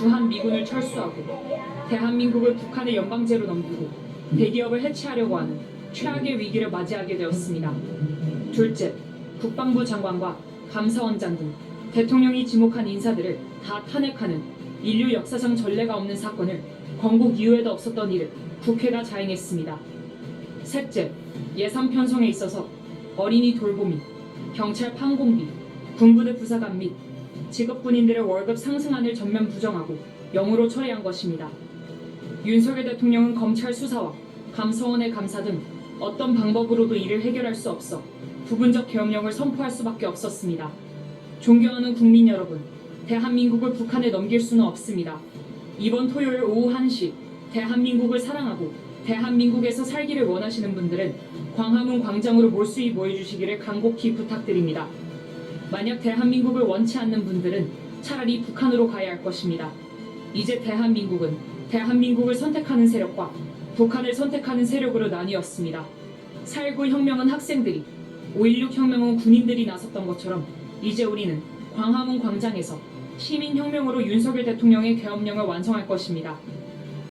주한 미군을 철수하고 대한민국을 북한의 연방제로 넘기고 대기업을 해체하려고 하는 최악의 위기를 맞이하게 되었습니다. 둘째, 국방부 장관과 감사원장 등 대통령이 지목한 인사들을 다 탄핵하는 인류 역사상 전례가 없는 사건을 건국 이후에도 없었던 일을 국회가 자행했습니다. 셋째, 예산 편성에 있어서 어린이 돌보미, 경찰 판공비, 군부대 부사관 및 직업 군인들의 월급 상승안을 전면 부정하고 영으로 처리한 것입니다. 윤석열 대통령은 검찰 수사와 감사원의 감사 등 어떤 방법으로도 이를 해결할 수 없어 부분적 계엄령을 선포할 수밖에 없었습니다. 존경하는 국민 여러분, 대한민국을 북한에 넘길 수는 없습니다. 이번 토요일 오후 1시 대한민국을 사랑하고 대한민국에서 살기를 원하시는 분들은 광화문 광장으로 몰수히 모여주시기를 간곡히 부탁드립니다. 만약 대한민국을 원치 않는 분들은 차라리 북한으로 가야 할 것입니다. 이제 대한민국은 대한민국을 선택하는 세력과 북한을 선택하는 세력으로 나뉘었습니다. 4.19 혁명은 학생들이, 5.16 혁명은 군인들이 나섰던 것처럼 이제 우리는 광화문 광장에서 시민혁명으로 윤석열 대통령의 계엄령을 완성할 것입니다.